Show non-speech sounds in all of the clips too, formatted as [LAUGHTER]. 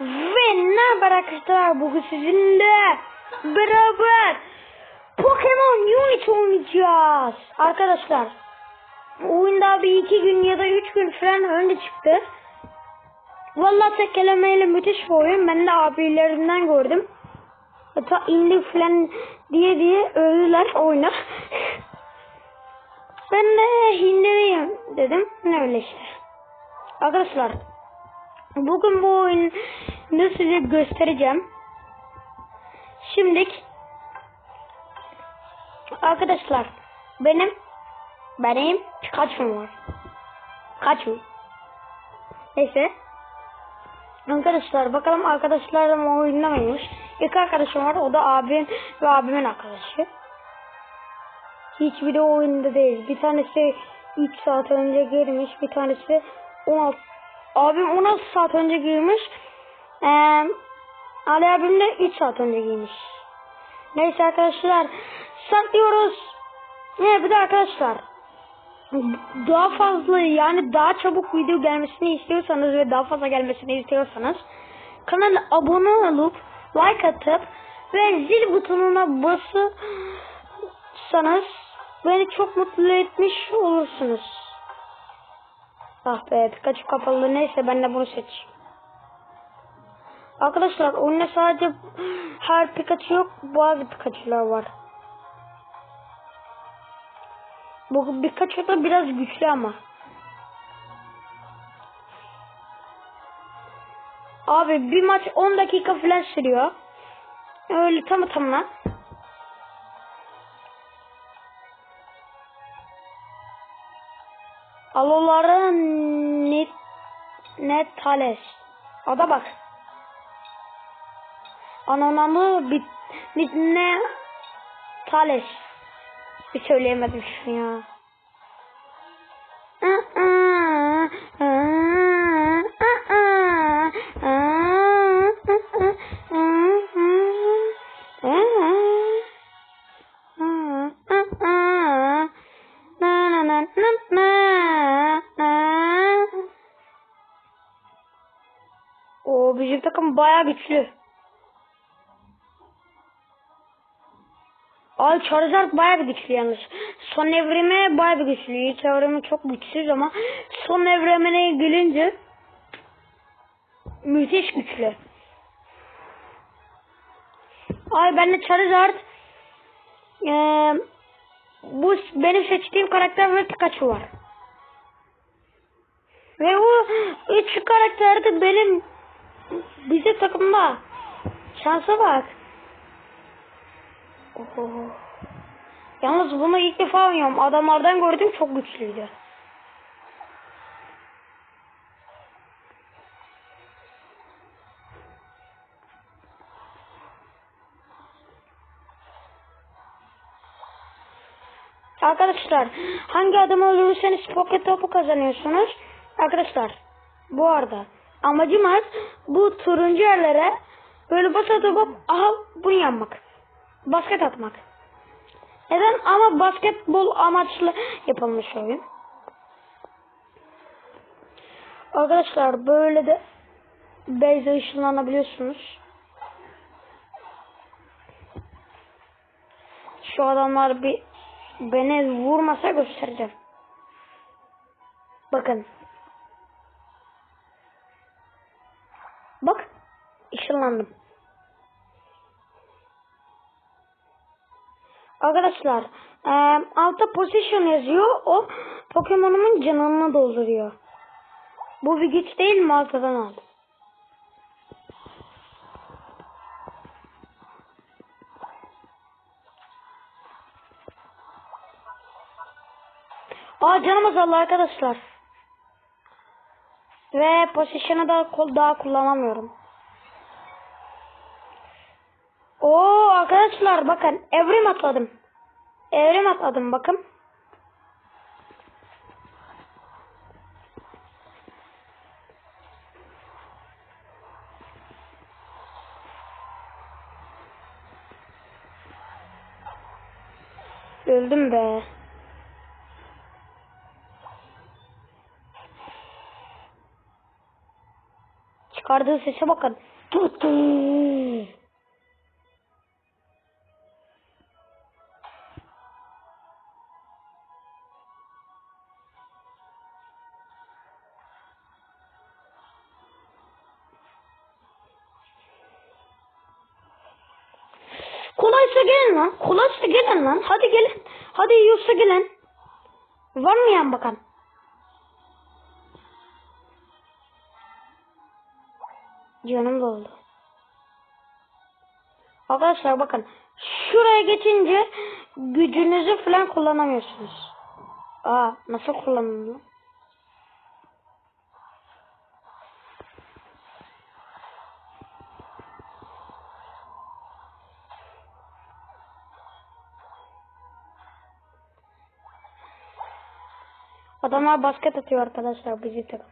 Ve ne haber arkadaşlar bugün sizinle beraber Pokemon Unit oynayacağız. Arkadaşlar oyunda bir iki gün ya da üç gün falan önce çıktı. Vallahi tek kelimeyle müthiş bir oyun. Ben de abilerinden gördüm. Hatta indi falan diye diye öldüler oyuna. ben de indireyim dedim. Ne öyle işte. Arkadaşlar bugün bu oyunu size göstereceğim. Şimdilik arkadaşlar benim benim Pikachu'm var. Pikachu. Neyse. Arkadaşlar bakalım arkadaşlarım oyunda mıymış? İlk arkadaşım var o da abim ve abimin arkadaşı. Hiçbiri oyunda değil. Bir tanesi 3 saat önce girmiş. Bir tanesi 16 abim 16 saat önce girmiş. Ee, Ali abim de 3 saat önce girmiş. Neyse arkadaşlar saklıyoruz. Ne bir de arkadaşlar daha fazla yani daha çabuk video gelmesini istiyorsanız ve daha fazla gelmesini istiyorsanız kanala abone olup like atıp ve zil butonuna basırsanız beni çok mutlu etmiş olursunuz. Ah be Pikachu kapalı neyse ben de bunu seçeyim. Arkadaşlar oyunda sadece her Pikachu yok bazı Pikachu'lar var. Bu Pikachu da biraz güçlü ama. Abi bir maç 10 dakika falan sürüyor. Öyle tamı tamına. Net tales. Ada bak. Anonamı bit bit ne tales. Bir söyleyemedim şunu ya. Güçlü. Ay Charizard bayağı bir güçlü yalnız. Son evrime bayağı bir güçlü. İlk evrimi çok güçsüz ama son evremine gelince müthiş güçlü. Ay bende Charizard ee, bu benim seçtiğim karakter ve Pikachu var. Ve bu üç karakter de benim bize takımda. Şansa bak. Oho. Yalnız bunu ilk defa oynuyorum. Adamlardan gördüm çok güçlüydü. Arkadaşlar hangi adamı öldürürseniz pocket topu kazanıyorsunuz. Arkadaşlar bu arada amacımız bu turuncu yerlere böyle basa atıp aha bunu yanmak. Basket atmak. Neden? Ama basketbol amaçlı yapılmış oyun. Arkadaşlar böyle de base ışınlanabiliyorsunuz. Şu adamlar bir beni vurmasa göstereceğim. Bakın. Işınlandım. Arkadaşlar e, altta position yazıyor. O Pokemon'umun canını dolduruyor. Bu bir güç değil mi alttadan aldım. Aa canım azaldı arkadaşlar. Ve position'ı da daha kullanamıyorum. Arkadaşlar bakın evrim atladım. Evrim atladım bakın. Öldüm be. Çıkardığı sese bakın. Tuttu. Kolaysa gelin lan. Kolaysa gelin lan. Hadi gelin. Hadi yiyorsa gelin. Var mı yan bakan? Canım doldu. Arkadaşlar bakın. Şuraya geçince gücünüzü falan kullanamıyorsunuz. Aa nasıl kullanılıyor? Adamlar basket atıyor arkadaşlar bizi takım.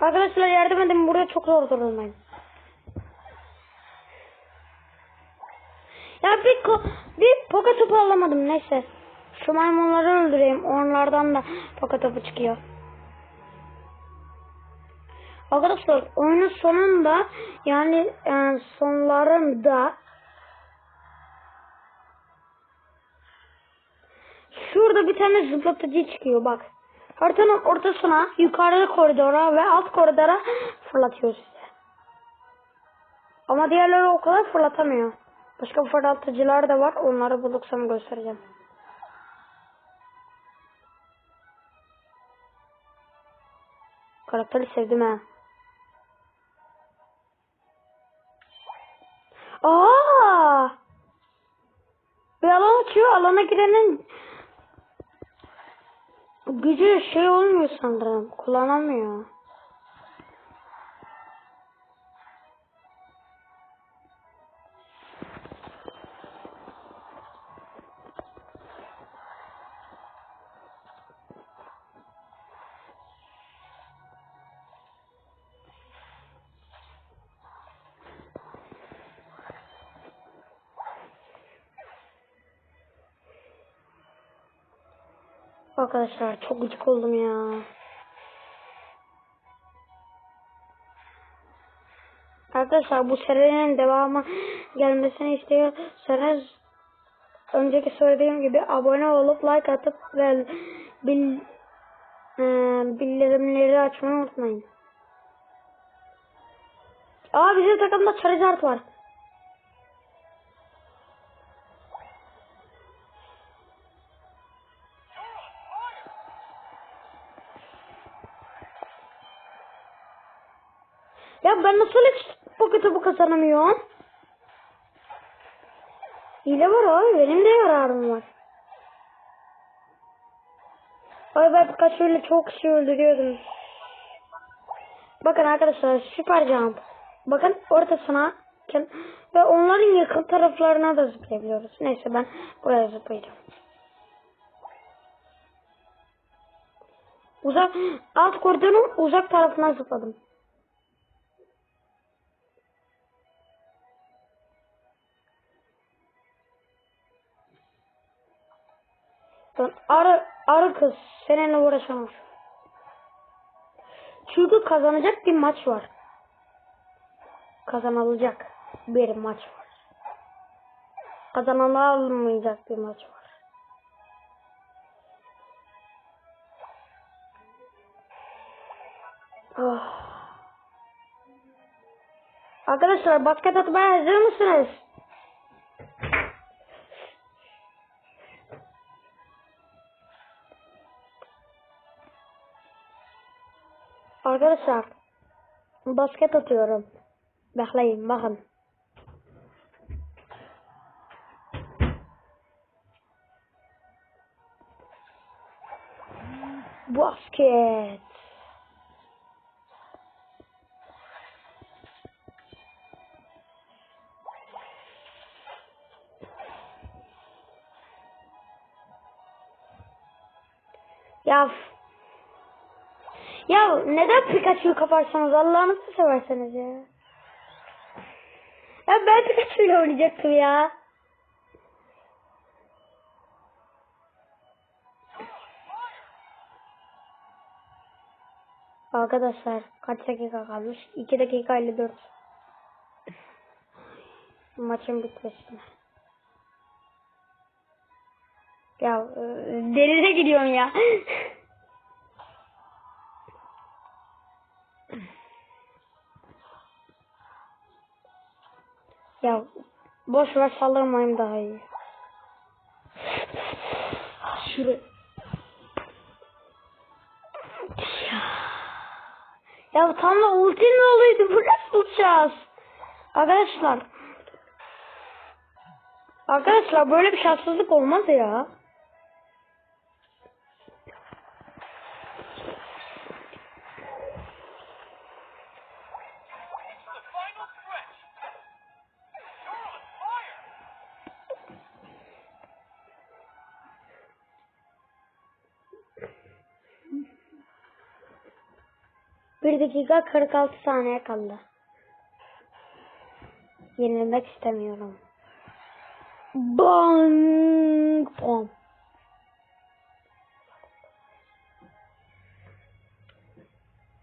Arkadaşlar yardım edin burada çok zor durumdayım. Ya bir bir poka topu alamadım neyse. Şu maymunları öldüreyim. Onlardan da poka topu çıkıyor. Arkadaşlar oyunun sonunda yani e, sonlarında şurada bir tane zıplatıcı çıkıyor bak. Haritanın ortasına yukarı koridora ve alt koridora fırlatıyor size. Ama diğerleri o kadar fırlatamıyor. Başka fırlatıcılar da var. Onları bulursam göstereceğim. Karakteri sevdim ha. Sanırım. Kullanamıyor. Arkadaşlar çok gıcık oldum ya. Arkadaşlar bu serinin devamı gelmesini istiyorsanız önceki söylediğim gibi abone olup like atıp ve bil, e, bildirimleri açmayı unutmayın. Aa bizim takımda Charizard var. Ya ben nasıl hiç bu kitabı kazanamıyorum? Hile var abi. Benim de yararım var. Ay ben birkaç öyle çok kişi öldürüyordum. Bakın arkadaşlar süper jump. Bakın ortasına ve onların yakın taraflarına da zıplayabiliyoruz. Neyse ben buraya zıplayacağım. Uzak alt koridorun uzak tarafına zıpladım. Lan arı, arı kız seninle uğraşamam. Çünkü kazanacak bir maç var. Kazanılacak bir maç var. Kazanılamayacak bir maç var. Oh. Arkadaşlar basket atmaya hazır mısınız? Arkadaşlar basket atıyorum. Bekleyin bakın. Basket. Ya ya neden Pikachu'yu kaparsanız Allah'ınızı severseniz ya. Ya ben Pikachu ile oynayacaktım ya. Arkadaşlar kaç dakika kalmış? 2 dakika 54. Maçın bitmesine. Ya e, denize gidiyorum ya. [LAUGHS] ya boş ver sallamayayım daha iyi. Şuraya. Ya tam da ultim olaydı. Bu nasıl uçacağız? Arkadaşlar. Arkadaşlar böyle bir şanssızlık olmaz ya. 1 dakika 46 saniye kaldı. Yenilmek istemiyorum. Bang! Bom.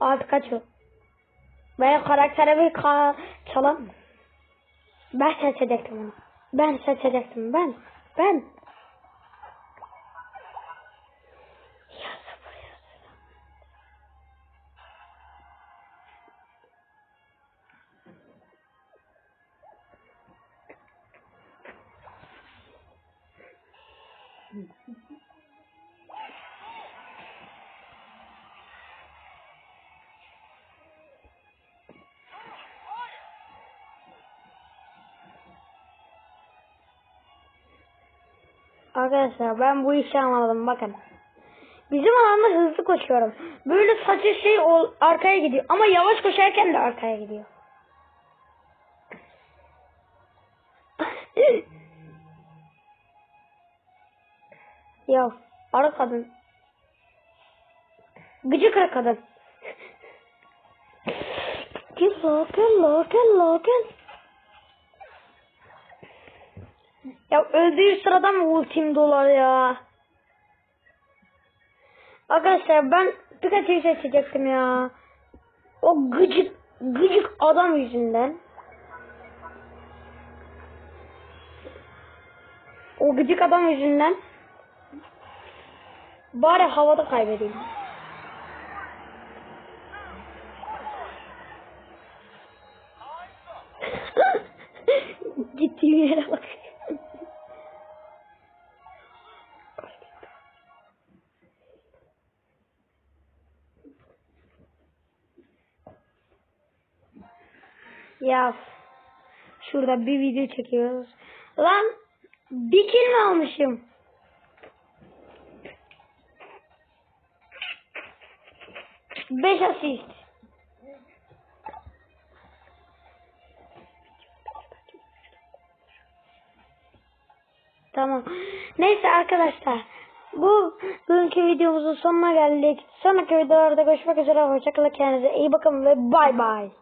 Artık kaçıyor. Benim karakterimi ka çalan mı? Ben seçecektim onu. Ben seçecektim. Ben. Ben. Arkadaşlar ben bu işi anladım bakın. Bizim alanda hızlı koşuyorum. Böyle saçı şey ol, arkaya gidiyor. Ama yavaş koşarken de arkaya gidiyor. Ya ara kadın. Gıcık ara kadın. Gel la gel la gel la gel. Ya öldüğü sırada mı ultim dolar ya? Arkadaşlar ben Pikachu'yu seçecektim ya. O gıcık gıcık adam yüzünden. O gıcık adam yüzünden. Bari havada kaybedeyim. [LAUGHS] Gittiğim yere bak. Ya şurada bir video çekiyoruz. Lan bir kill mi almışım? Beş asist. Tamam. Neyse arkadaşlar. Bu bugünkü videomuzun sonuna geldik. Sonraki videolarda görüşmek üzere. Hoşçakalın. Kendinize iyi bakın ve bay bay.